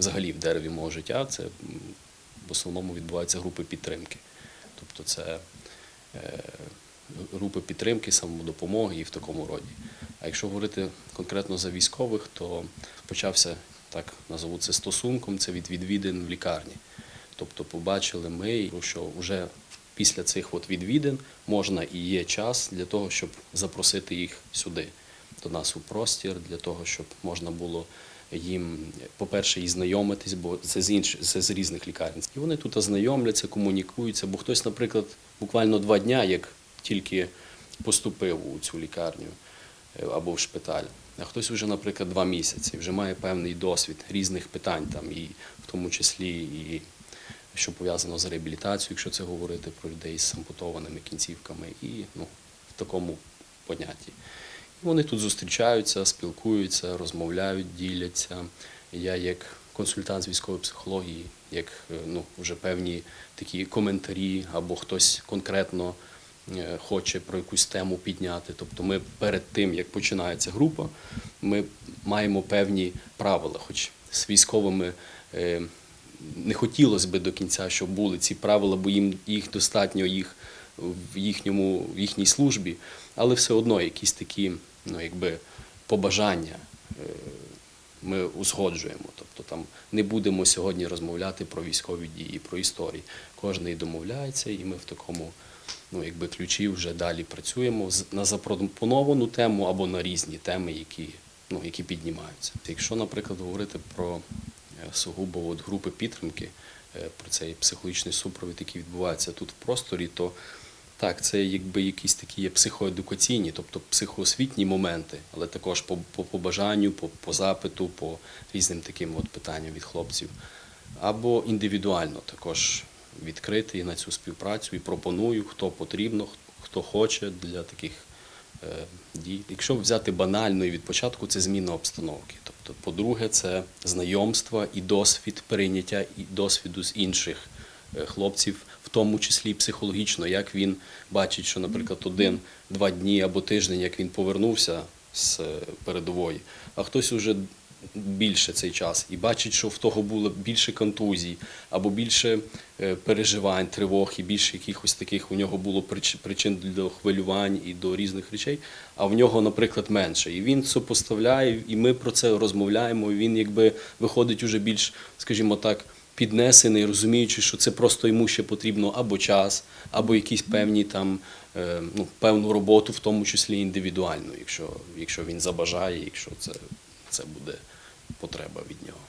взагалі в дереві мого життя, це в основному відбуваються групи підтримки. Тобто це е, групи підтримки, самодопомоги і в такому роді. А якщо говорити конкретно за військових, то почався так назову це стосунком, це від відвідин в лікарні. Тобто побачили ми, що вже після цих от відвідин можна і є час для того, щоб запросити їх сюди, до нас у простір, для того, щоб можна було їм, по-перше, і знайомитись, бо це з інших, це з різних лікарень. І вони тут ознайомляться, комунікуються, бо хтось, наприклад, буквально два дня, як тільки поступив у цю лікарню е, або в шпиталь. А хтось вже, наприклад, два місяці, вже має певний досвід різних питань, там, і в тому числі і що пов'язано з реабілітацією, якщо це говорити про людей з ампутованими кінцівками, і ну, в такому понятті. Вони тут зустрічаються, спілкуються, розмовляють, діляться. Я як консультант з військової психології, як е, ну, вже певні такі коментарі, або хтось конкретно е, хоче про якусь тему підняти. Тобто ми перед тим, як починається група, ми маємо певні правила, хоч з військовими е, не хотілося би до кінця, щоб були ці правила, бо їм їх достатньо їх в їхньому в їхній службі, але все одно якісь такі, ну якби побажання е, ми узгоджуємо. Тобто там не будемо сьогодні розмовляти про військові дії, про історії. Кожний домовляється, і ми в такому ну, якби ключі вже далі працюємо на запропоновану тему або на різні теми, які, ну, які піднімаються. Якщо, наприклад, говорити про е, сугубо от групи підтримки, е, про цей психологічний супровід, який відбувається тут в просторі, то так, це якби якісь такі психоедукаційні, тобто психоосвітні моменти, але також по, по, по бажанню, по, по запиту, по різним таким от питанням від хлопців. Або індивідуально також відкритий на цю співпрацю і пропоную, хто потрібно, хто хоче для таких е, дій. Якщо взяти банально і від початку, це зміна обстановки. Тобто, по-друге, це знайомства і досвід перейняття і досвіду з інших е, хлопців, тому числі психологічно, як він бачить, що, наприклад, один-два дні або тиждень, як він повернувся з е, передової, а хтось уже більше цей час і бачить, що в того було більше контузій, або більше е, переживань, тривог, і більше якихось таких у нього було прич- причин до хвилювань і до різних речей, а в нього, наприклад, менше. І він це поставляє, і ми про це розмовляємо. І він якби виходить уже більш, скажімо так, піднесений, розуміючи, що це просто йому ще потрібно або час, або якісь певні там е, ну, певну роботу, в тому числі індивідуальну, якщо, якщо він забажає, якщо це, це буде потреба від нього.